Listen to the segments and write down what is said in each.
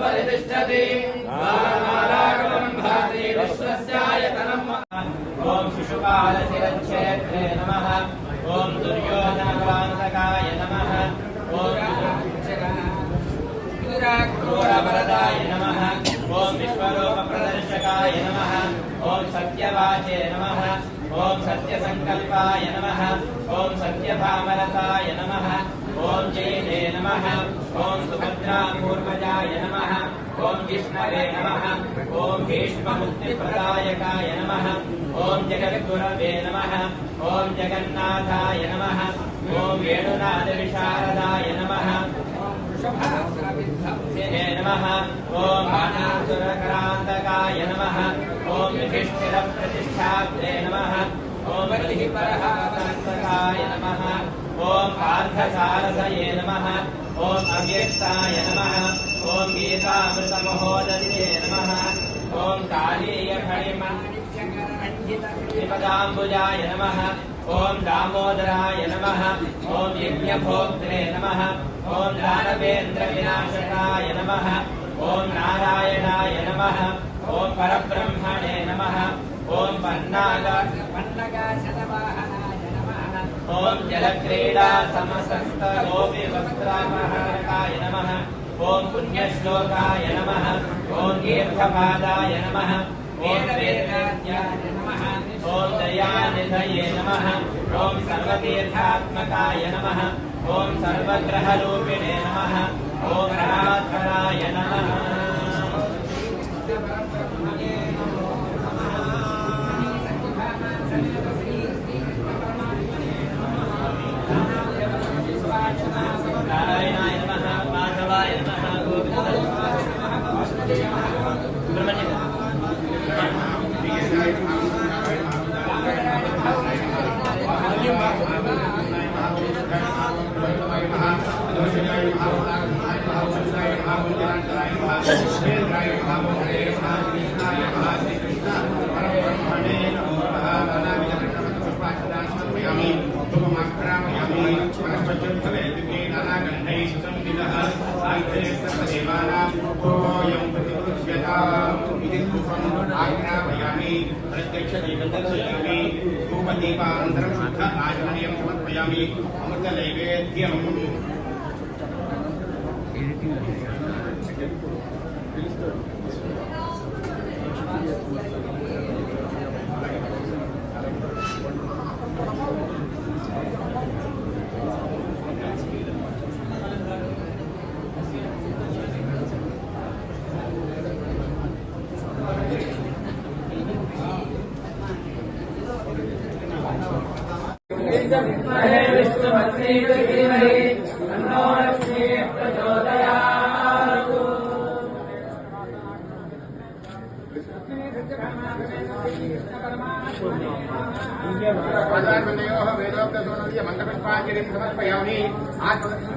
परितिष्ठति। भाति विश्वस्यायतनम् नमः। ॐ दुर्योधनकान्तकाय नमः। नमः। ॐ विश्वरूपप्रदर्शकाय नमः। सत्यवाचे नमः। ॐ सत्यसङ्कल्पाय नमः। ॐ सत्यभामरताय नमः। ॐ जयते नमः। ॐ सुभद्रापूर्वजाय नमः। ॐ विष्णवे नमः। ॐ भीष्ममुक्तिप्रदायकाय नमः। ॐ जगद्गुरवे नमः। ॐ जगन्नाथाय नमः। ॐ वेणुनाथविशारदाय नमः। नमः। ॐ बाणासुरक्रान्तकाय नमः। ॐ युधिष्ठिरप्रतिष्ठात्रे नमः। ॐ बलिपरहासकाय नमः। ॐ पार्थसारथये नमः। ॐ अव्यक्ताय नमः। ॐ गीतामृतमहोदये नमः। ॐ कालीयफणिमपदाम्बुजाय नमः। ॐ दामोदराय नमः। ॐ यज्ञभोक्त्रे नमः। ॐ दानवेन्द्रविनाशकाय नमः। ॐ नारायणाय नमः। ॐ परब्रह्मणे नमः। ॐ पन्नाग ॐ जलक्रीडा समसस्त गोपिवस्त्रामहारकाय नमः। ॐ पुण्यश्लोकाय नमः। ॐ दीर्घपादाय नमः। ॐ नमः। ॐ दयानिधये नमः। ॐ सर्वतीर्थात्मकाय नमः। ॐ सर्वग्रहरूपिणे नमः। ॐ राधराय नमः नारायणाय नमः माधवाय नमः आज्ञापयामि। प्रत्यक्ष दीपदर्शयामि धूपदीपानन्तरं शुद्ध आचमनीयं समर्पयामि। अमृतनैवेद्यम्। विद्महे विष्णुपत्नी धीमहि तन्नो लक्ष्मी प्रचोदयात् आचार्ययोः वेदोक्तसोनस्य मन्त्रपुष्पाञ्जलिं समर्पयामि आत्मदर्शनमस्कारान्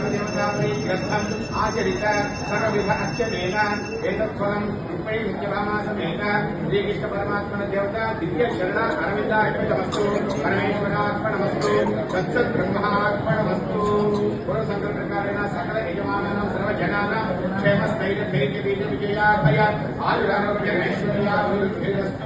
నవరాత్రి గ్రంథం ఆచరిత సర్వవిధ అక్షమేన ఏతత్వరం ముప్పై ముఖ్యభామాసమేత శ్రీకృష్ణ పరమాత్మన దేవత దివ్య శరణ అరవిందార్పితమస్తు పరమేశ్వరార్పణమస్తు సత్సత్ బ్రహ్మార్పణమస్తు పురసంగ ప్రకారేణ సకల యజమానం సర్వజనానాం క్షేమ స్థైర్య ధైర్య విజయాభయ ఆయురారోగ్య ఐశ్వర్యాభివృద్ధిరస్తు